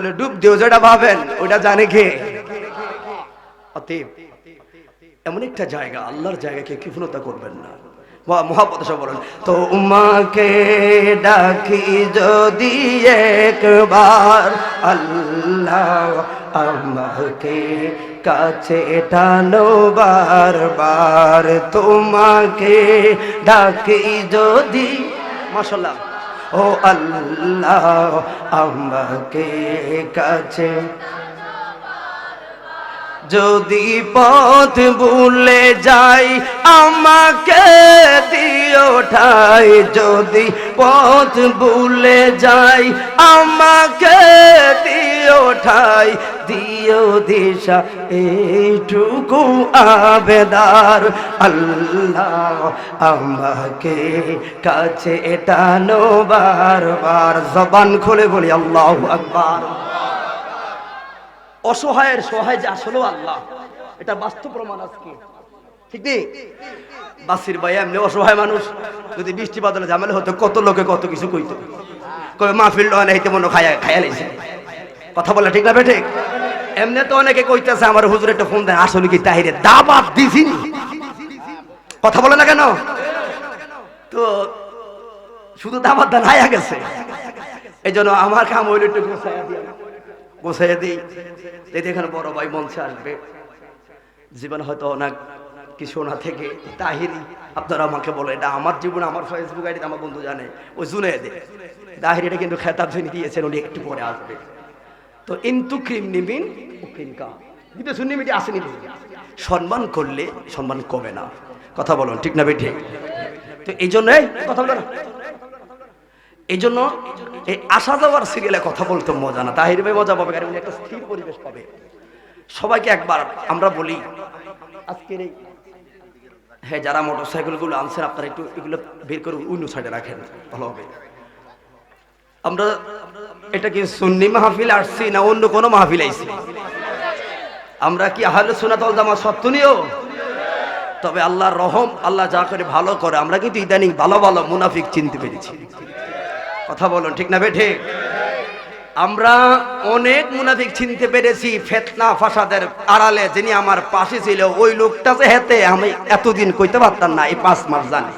তাহলে ডুব দিও, যেটা ভাবেন, ওটা জানে কে? এমন একটা জায়গা, আল্লাহর জায়গাকে কৃপণতা করবেন না। মহাপত বলেন তো উমাকে ডাকি যদি একবার, আল্লাহ আমাকে কাছে টানো বারবার। তোমাকে ডাকি যদি মাশাল্লাহ ও আল্লাহ আমাকে কাছে যদি পথ ভুলে যাই, আমাকে দিও ঠাই। যদি পথ ভুলে যাই, আমাকে দিও ঠাই। দিও দিশা, এইটুকু আবেদার। আল্লাহ আমাকে কাছে এটা টানো বারবার। জবান খুলে বলি, আল্লাহ আকবার। অসহায়ের সহায় যে আসলেও আল্লাহ, এটা বাস্তব প্রমাণ আজকে। ঠিক নেই? বাসির ভাই এমনি অসহায় মানুষ, যদি বৃষ্টি বাদলে ঝামেলা হতো, কত লোকে কত কিছু কইতো। কবে মাহফিল হইতে মনে খায়া খায়া লাইছে। কথা বলে ঠিক না বেঠে? এমনি তো অনেকে কইতেছে, আমার হুজুর একটা ফোন দেয়, আসলে কি তাহিরে দাবাত দিছি কথা বলে না কেন? তো শুধু দাবাত দান, হায়া গেছে। এই জন্য আমার কাম হইল একটু গোসাইয়া দিয়ে। গোসাইয়া দিই। যদি এখানে বড় ভাই মঞ্চে আসবে। জীবন হয়তো অনেক কিছু না থেকে তাহিরি। আপনারা আমাকে বলে, এটা আমার জীবন, আমার ফেসবুক আইডি আমার বন্ধু জানে। ওই জুনে দে। তাহিরিটা কিন্তু খেতাব জেনে দিয়েছেন, উনি একটু পরে আসবে। তো ইন্তু ক্রিম নিবিন, ও ক্রিম কা দিতে শুনি মিটি আসেনি সম্মান করলে সম্মান কমে না। কথা বলুন, ঠিক না বেঠে? তো এই জন্যই কথা বলো না। এই জন্য এই আসা যাওয়ার সিরিয়ালে কথা বলতে মজা না। তাহির ভাই মজা পাবে, কারণ একটা স্থির পরিবেশ পাবে। সবাইকে একবার আমরা বলি, আজকের এই হ্যাঁ যারা মোটর সাইকেলগুলো আনছেন, আপনারা একটু এগুলো বের করে অন্য সাইডে রাখেন, ভালো হবে। আমরা এটা কি সুন্নি মাহফিল আসছি না অন্য কোনো মাহফিল আইছি? আমরা কি আহলে সুনাতল জামা সত্তনীয় তবে আল্লাহর রহম আল্লাহ যা করে ভালো করে, আমরা কিন্তু ইদানিং ভালো ভালো মুনাফিক চিনতে পেরেছি। কথা বলুন, ঠিক না বেঠে আমরা অনেক মুনাফিক চিনতে পেরেছি ফেতনা ফাসাদের আড়ালে যিনি আমার পাশে ছিল, ওই লোকটা যে হেতে আমি এতদিন কইতে পারতাম না, এই পাঁচ মাস জানি।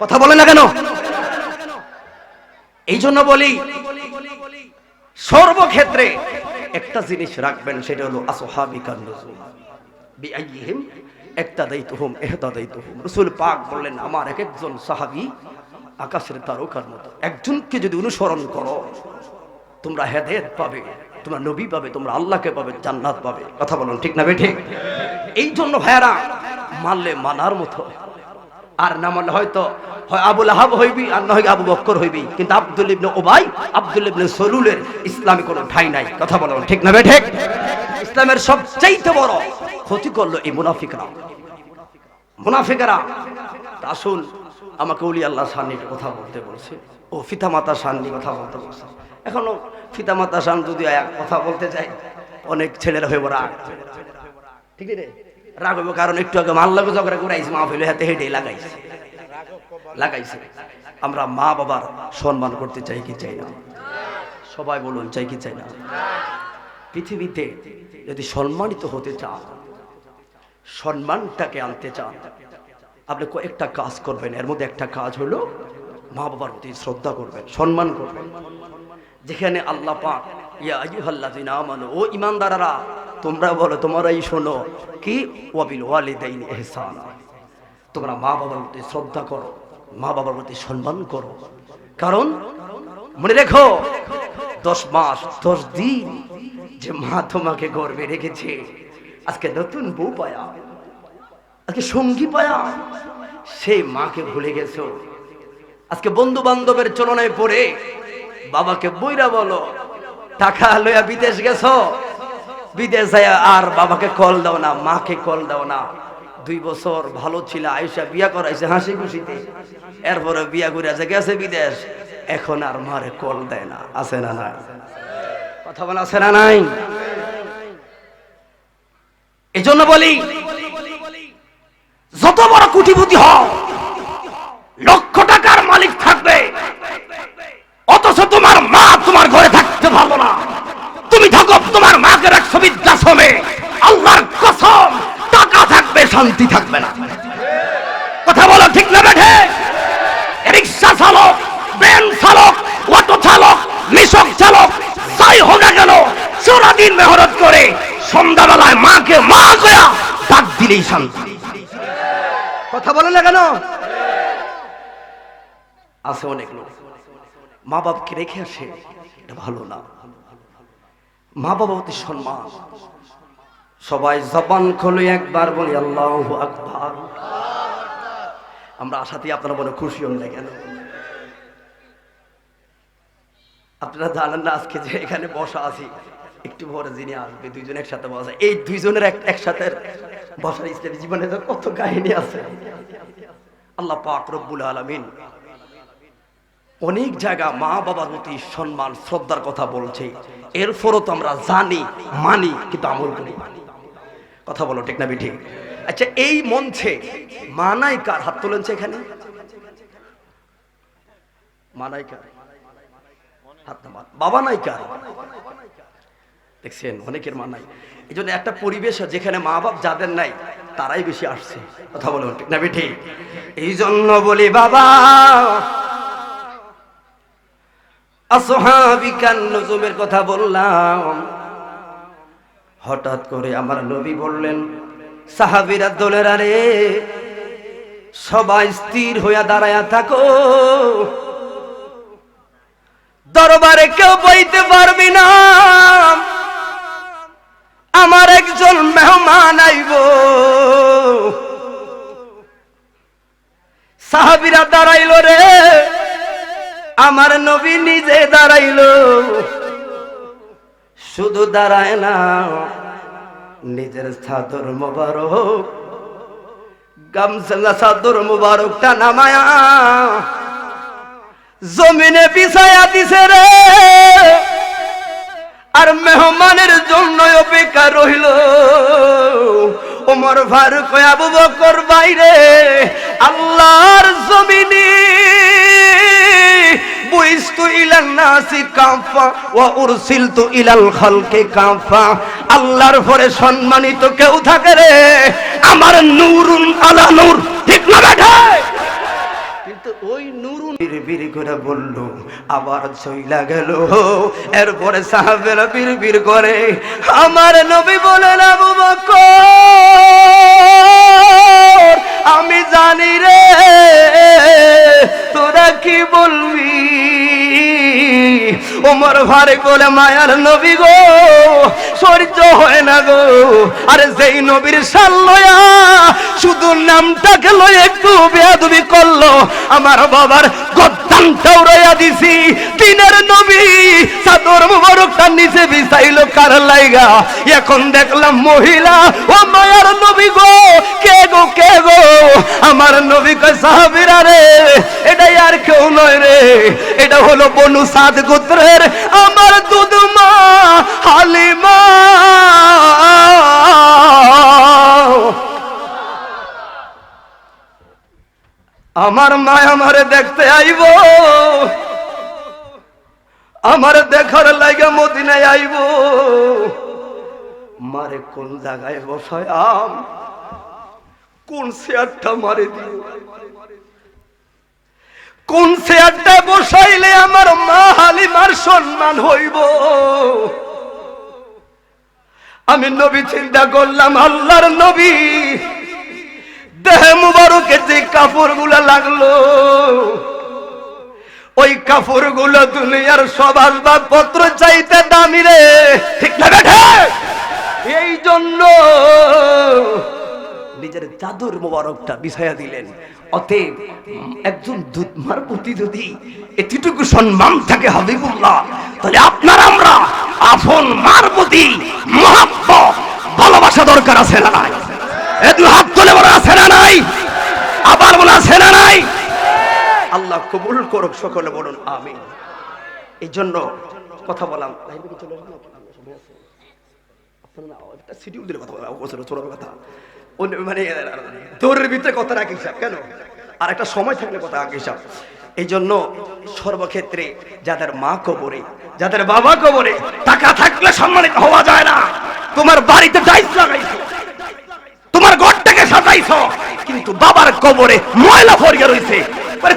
কথা বলে না কেন? এই জন্য বলি, সর্বক্ষেত্রে একটা জিনিস রাখবেন, সেটা হলো আসহাবিকার নজরুল বিআইহিম একটা দায়িত্বহুম এহতা দায়িত্বহুম রসুল পাক বললেন, আমার এক একজন সাহাবী আকাশের তারকার মতো। একজনকে যদি অনুসরণ করো, তোমরা হেদায়েত পাবে, তোমরা নবী পাবে, তোমরা আল্লাহকে পাবে, জান্নাত পাবে। কথা বলুন, ঠিক না বেঠে? এই জন্য ভাইয়ারা, মানলে মানার মতো। আর না মানলে হয়তো, হয় আবুল আহাব হইবি আর না হয় আবু বক্কর হইবি। কিন্তু আব্দুল ইবনে ওবাই আব্দুল ইবনে সলুলের ইসলামে কোনো ঠাই নাই। কথা বলুন, ঠিক না বেঠে? ইসলামের সবচাইতে বড় ক্ষতি করল এই মুনাফিকরা। মুনাফিকরা আসুন আমাকে উলি আল্লাহ সান্নির কথা বলতে বলছে। ও ফিতা মাতা সান্নি কথা বলতে বলছে। এখনও ফিতা মাতা সান যদি কথা বলতে যাই অনেক ছেলেরা হয়ে রাগ ঠিক রে? রাগ হইব কারণ একটু আগে মাল্লাকে ঝগড়া করাইছে মা ফেলে হাতে হেঁটে লাগাইছে। লাগাইছে। আমরা মা বাবার সম্মান করতে চাই কি চাই না? সবাই বলুন, চাই কি চাই না? পৃথিবীতে যদি সম্মানিত হতে চান, সম্মানটাকে আনতে চান আপনি কয়েকটা কাজ করবেন, এর মধ্যে একটা কাজ হলো মা বাবার প্রতি শ্রদ্ধা করবেন, সম্মান করবেন। যেখানে আল্লাহ পাক, ইয়া আইয়ুহাল্লাযিনা আমানু, ও ঈমানদাররা, তোমরা বলো, তোমরাই শোনো কি, ওয়াবিল ওয়ালিদাইনি ইহসানা। তোমরা মা বাবার প্রতি শ্রদ্ধা করো, মা বাবার প্রতি সম্মান করো। কারণ, মনে রেখো, দশ মাস, দশ দিন যে মা তোমাকে গর্বে রেখেছে, আজকে নতুন বউ পায়া। আজকে সঙ্গী পায়া, সেই মাকে ভুলে গেছো। আজকে বন্ধু বান্ধবের চলনায় পড়ে বাবাকে বইরা বলো, টাকা লইয়া বিদেশ গেছো? বিদেশ আর বাবাকে কল দাও না, মাকে কল দাও না। দুই বছর ভালো ছিল আয়সা বিয়া করাইছে হাসি খুশিতে। এরপরে বিয়া করে আছে গেছে বিদেশ, এখন আর মারে কল দেয় না। আছে না নাই? কথা বলা আছে না নাই? এই জন্য বলি কুটিপতি হও। লক্ষ টাকার মালিক থাকবে। অথচ তোমার মা তোমার ঘরে থাকতে পারব না। তুমি থাকো তোমার মাকে রাখছো বৃদ্ধাশ্রমে। আল্লাহর কসম, টাকা থাকবে, শান্তি থাকবে না। কথা বলো ঠিক না বেঠে? রিক্সা চালক ভ্যান চালক, অটো চালক, মিশক চালক, যাই হোক না কেন, সারাদিন মেহনত করে সন্ধ্যাবেলায় মাকে মা গয়া ডাক দিলেই শান্তি। কথা বলে না কেন? আছে অনেক লোক। মা বাপকে রেখে আসে, এটা ভালো না। মা বাবা অতি সম্মান। সবাই জবান খোলে একবার বলি, আল্লাহ আকবার। আমরা আশাতে আপনারা মনে খুশি হন না কেন? আপনারা জানেন না আজকে যে এখানে বসা আছি, একটু পরে যিনি আসবে, দুইজন একসাথে বসা। এই দুইজনের এক- একসাথে বসার ইসলামী জীবনে তো কত কাহিনী আছে। আল্লাহ পাক রব্বুল আলামিন অনেক জায়গা মা বাবার প্রতি সম্মান, শ্রদ্ধার কথা বলছে। এরপরও তো আমরা জানি, মানি, কিন্তু আমল করি। কথা বলো, ঠিক না বিঠি আচ্ছা এই মঞ্চে মানাই কার? হাত তোলেনছে এখানে। মানাই কার? হাত বাবা নাই কার? দেখছেন, অনেকের মা এই জন্য একটা পরিবেশ যেখানে মা বাপ যাদের নাই, তারাই বেশি আসছে। কথা বলো ঠিক না বেঠি? এই জন্য বলি, বাবা আসহাবিকান নজুমের কথা বললাম। হঠাৎ করে আমার নবী বললেন, সাহাবিরা দোলের আরে সবাই স্থির হইয়া দাঁড়ায়া থাকো। দরবারে কেউ বইতে পারবি না। আমার একজন মেহমান আইব। সাহাবিরা দাঁড়াইলো রে। আমার নবী নিজে দাঁড়াইলো। শুধু দাঁড়ায় না, নিজের চাদর মোবারক গামছা চাদর মোবারকটা নামায়া জমিনে বিছায়া দিছে রে। আর মেহমানের জন্য অপেক্ষা রইল। ওমর ফারুক আবু বকর, বাইরে আল্লাহর জমিনে ইলাল সম্মানিত কেউ থাকে রে? আমার নূরুন আলা নূর। ঠিক না বেঠা ওই নুরুন বিড় করে বলল, আবার চইলা গেল। এরপরে সাহাবেরা বিড় বিড় করে, আমার নবী বলেন আবু বকর, আমি জানি রে, তোরা কি বলবি? ওমর ভারে বলে মায়ার নবী গো, সহ্য হয় না গো। আরে যেই নবীর সাল লয়া শুধু নামটাকে লয়ে একটু বেয়াদবি করল, আমার বাবার গদ্দানটাও রয়া দিছি, দিনের নবী চাদর মুবারকটা নিচে বিছাইলো কার লাইগা। এখন দেখলাম মহিলা, ও মায়ার নবী গো, কে গো কে গো? আমার নবী কয়, সাহাবীরা রে এটাই আর কেউ নয় রে, এটা হলো বনু সাদ গোত্রের আমার দুধমা হালিমা। আমার মা আমারে দেখতে আইব। আমার দেখার লাগা মদিনায় আইব। মারে কোন জায়গায় বসায় কোন চেয়ারটা মারে দিও? কোন চেয়ারটা বসাইলে আমার মা হালিমার সম্মান হইব? আমি নবী চিন্তা করলাম, আল্লাহর নবী দেহে মুবারকে যে কাপড়গুলা লাগল, ওই কাপড়গুলো দুনিয়ার সব আসবাবপত্র চাইতে দামি রে। ঠিক না এই জন্য নিজের চাদর মোবারকটা বিছাইয়া দিলেন। অতএব একজন দুধমার প্রতি যদি এতটুকু সম্মান থাকে হাবিবুল্লাহ, তাহলে আপনার আমরা আপন মার প্রতি মহাব্বত, ভালোবাসা দরকার আছে না বলা আছে না নাই? আবার বলা আছে না নাই? আল্লাহ কবুল করুক সকলে বলুন, আমিন। এই জন্য কথা দিলে কথা মানে দৌড়ের কথা কেন? আর একটা সময় থাকলে কথা এই জন্য সর্বক্ষেত্রে যাদের মা কবরে, যাদের বাবা কবরে টাকা থাকলে সম্মানিত হওয়া যায় না। তোমার বাড়িতে টাইলস লাগাইছো সাজাইছো কিন্তু বাবার কবরে ময়লা ফরিয়া রয়েছে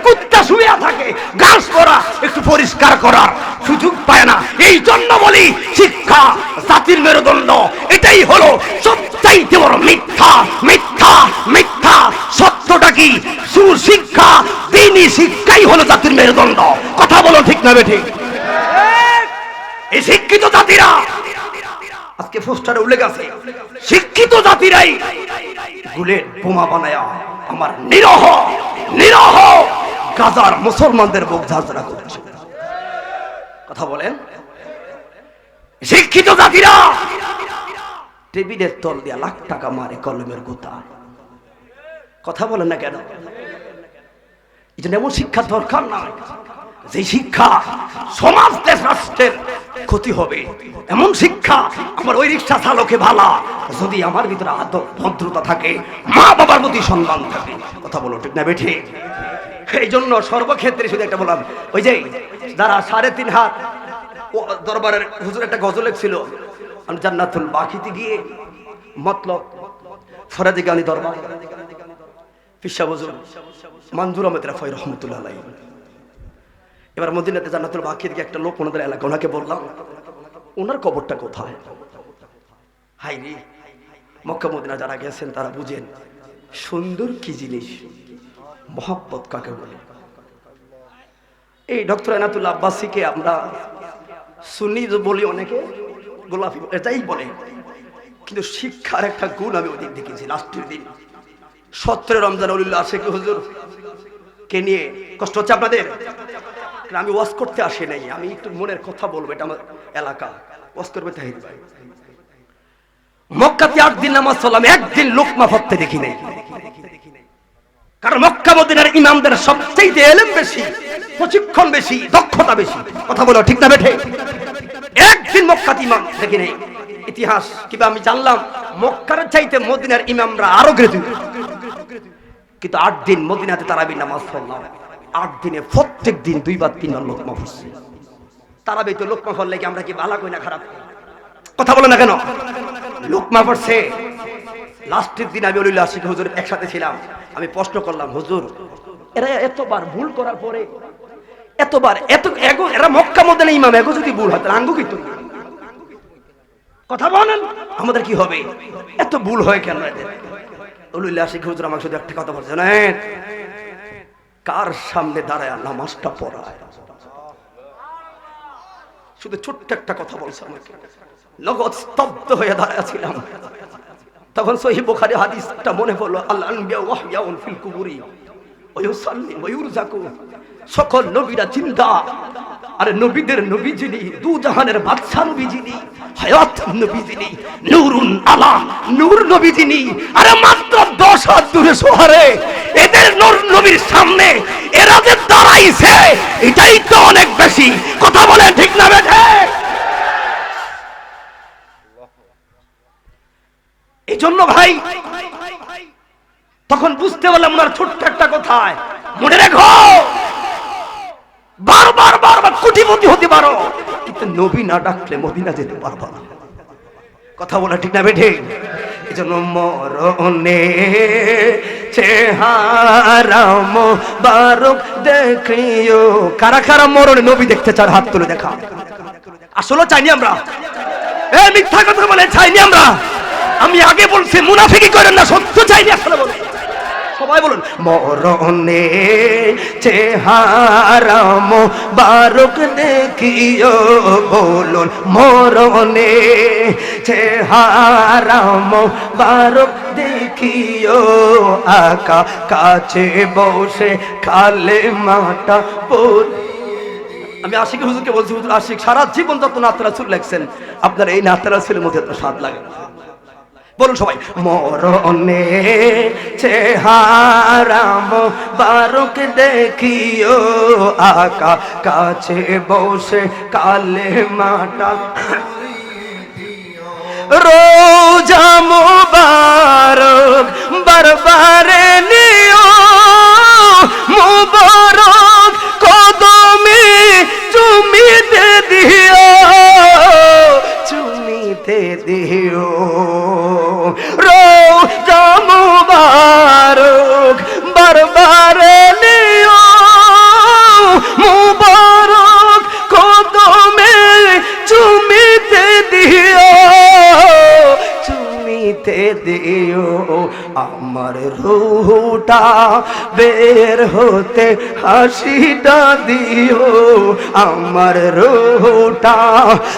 কুত্তা শুয়ে থাকে, ঘাস করা একটু পরিষ্কার করার সুযোগ পায় না। এই জন্য বলি, শিক্ষা, জাতির মেরুদণ্ড, এটাই হলো সবচাইতে বড় মিথ্যা মিথ্যা মিথ্যা। সত্যটা কি? সুশিক্ষা দিনই শিক্ষাই হলো জাতির মেরুদণ্ড। কথা বলো ঠিক না বেঠিক এই শিক্ষিত জাতিরা আজকে পোস্টারে উল্লেখ আছে শিক্ষিত জাতিরাই গুলের বোমা বানায়া আমার নিরহ নিরহ গাজার মুসলমানদের বুক ঝাঁঝরা করছে। কথা বলেন? শিক্ষিত জাতিরা টেবিলের তল দিয়া লাখ টাকা মারে কলমের গোতা। কথা বলেন না কেন? এই জন্য এমন শিক্ষা দরকার না যে শিক্ষা সমাজ রাষ্ট্রের ক্ষতি হবে। এমন শিক্ষা আমার ওই রিক্সা চালকে ভালা। যদি আমার ভিতরে আদর ভদ্রতা থাকে মা বাবার প্রতি সম্মান থাকে, কথা বলো ঠিক না বেঠে? এই জন্য সর্বক্ষেত্রে শুধু একটা বললাম, ওই যে যারা সাড়ে তিন হাত দরবারের হুজুর একটা গজল ছিল আমি জান্নাতুল বাকিতে গিয়ে মতলব ফরাজি গানি দরবার, পিসা হুজুর মঞ্জুর আহমেদ রাফাই রহমতুল্লাহ এবার মদিনাতে জান্নাতুল বাকির একটা লোক ওনাদের এলাকা ওনাকে বললাম, ওনার কবরটা কোথায়? হাই রে, মক্কা মদিনা যারা গেছেন তারা বুঝেন, সুন্দর কি জিনিস, মহাব্বত কাকে বলে? এই ডক্টর এনাতুল্লাহ আব্বাসীকে আমরা সুন্নি বলি অনেকে, গোলাপি এটাই বলে। কিন্তু শিক্ষার একটা গুণ আমি ওদিক দেখেছি, লাস্টের দিন। সত্তরে রমজান উল্লাহ শেখ হুজুর? কে নিয়ে? কষ্ট হচ্ছে আপনাদের? আমি ওয়াজ করতে আসি নাই, আমি একটু মনের কথা বলব, এটা আমার এলাকা। ওয়াজ করবে ভাই। মক্কাতে আট দিন নামাজ চললাম একদিন লোকমা ফত্তে দেখি নাই। কারণ মক্কা মদিনার ইমামদের সবচেয়ে এলেম বেশি, প্রশিক্ষণ বেশি, দক্ষতা বেশি। কথা বলো, ঠিক না বেঠে? একদিন মক্কাতে ইমাম দেখি নেই। ইতিহাস, কিংবা আমি জানলাম, মক্কার চাইতে মদিনার ইমামরা আরও গ্রেজুয়েট। কিন্তু আট দিন মদিনাতে তারাবি নামাজ পড়লাম। আট দিনে প্রত্যেক দিন দুইবার তিনবার লোকমা পড়ছে তারাবি তো লোকমা পড়লে কি আমরা কি ভালো কই না খারাপ? কথা বলো না কেন? লোকমা পড়ছে। লাস্টের দিন আমি অলিল্লা আশিক হুজুর একসাথে ছিলাম। আমি প্রশ্ন করলাম, হুজুর, এরা এতবার ভুল করার পরে এতবার এত এগো, এরা মক্কা মধ্যে ইমাম, এগো যদি ভুল হয়, তাহলে আঙ্গু কিন্তু কথা বলেন, আমাদের কি হবে? এত ভুল হয় কেন এদের? অলিল্লা আশিক হুজুর আমার শুধু একটা কথা বলছে না কার সামনে দাঁড়ায় নামাজটা পড়ায়? শুধু ছোট্ট একটা কথা বলছে আমাকে। নগদ স্তব্ধ হয়ে দাঁড়াইছিলাম তখন সহি বুখারী হাদিসটা মনে পড়ল আল্লাহ ফিল কুবুরি সকল নবীরা জিন্দা। আরে নবীদের নবী যিনি দু জাহানের বাদশা নবী যিনি হায়াত নবী যিনি নূরুন আলা, নূর নবী যিনি আরে মাত্র দশ হাত দূরে সোহারে এদের নবীর সামনে এরা যে দাঁড়াইছে, এটাই তো অনেক বেশি। কথা বলে ঠিক না বেঠে? এই জন্য ভাই, তখন বুঝতে পারলাম ওনার ছোট্ট একটা কথায়। মনে রেখো, বারবার বারবার কোটিপতি হতে পারো, কিন্তু নবী না ডাকলে মদিনা যেতে পারব না। কথা বলা ঠিক না বেঠে? এই জন্য মরণে চেহারাম, বারুক দেখিও। কারা কারা মরণে নবী দেখতে চার হাত তুলে দেখা। আসলে চাইনি আমরা। এ মিথ্যা কথা বলে, চাইনি আমরা। আমি আগে বলছি, মুনাফিকি করেন না, সত্য চাইনি আসলে বলে। সবাই বলুন, মরণে চেহারাম বারক দেখিও বলুন, মরণে চেহারাম বারক দেখিও আকা কাছে বসে খালে মাটা পড় আমি আশিক হুজুরকে বলছি, হুজুর আশিক, সারা জীবন যত নাতরা সুর লেখছেন, আপনার এই নাতরা সুরের মধ্যে এত স্বাদ লাগে না। বলুন সবাই। মরণে চেহারাম বারক দেখিও আকা কাছে বসে কালে মাটা রোজা মুবারক বারবারে আমার রুহটা বের হতে হাসিটা দিও। আমার রুহটা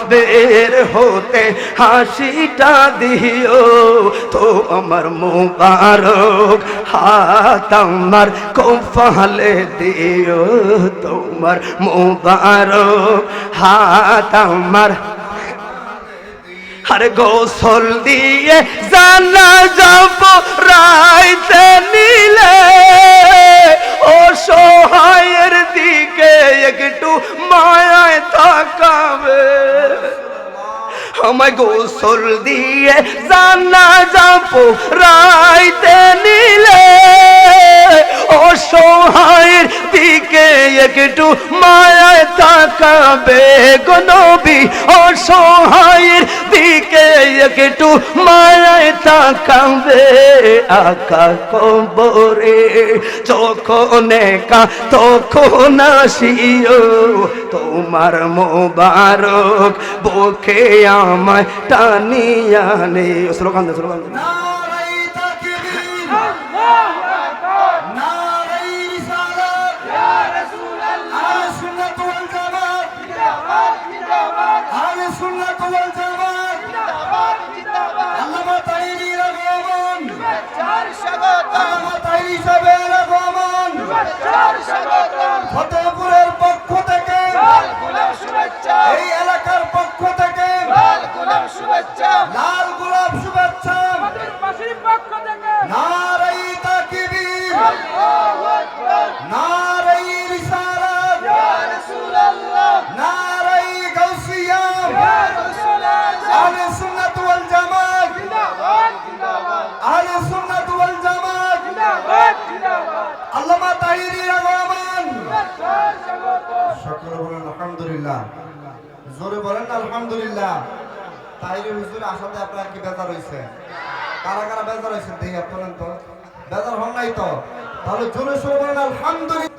বের হতে হাসিটা দিও। তো আমার মোবারক হাত আমার কফালে দিও। তোমার মোবারক হাত আমার আরে গোসল দিয়ে জানা যাব, রাইতে নিলে ও সহায়ের দিকে একটু মায়ায় তাকাবে। আমায় গোসল দিয়ে জানা যাব, রাইতে নিলে অসহায়ের দিকে একটু মায়ায় তাকাবে গো নবী। অসহায়ের দিকে একটু মায়ায় তাকাবে আকা কবরে। যখন একা, তখন আসিও তোমার মোবারক বুকে আমায় টানিয়া নে স্লোগান স্লোগান দে আহলে সুন্নাত ওয়াল জামাত আল্লামা তাইরি রহমান আল্লামা তাইরি সাহেবের রহমান ফতেহপুরের পক্ষ থেকে এই এলাকার পক্ষ থেকে লাল গোলাপ শুভেচ্ছা। নারাই আলহামদুলিল্লাহ। তাইলে হুজুর, আসাতে আপনার কি বেজার হয়েছে কারা কারা বেজার হয়েছে দেখি আপনার তো। বেজার হন নাই তো? তাহলে জোরে বলেন আলহামদুলিল্লাহ।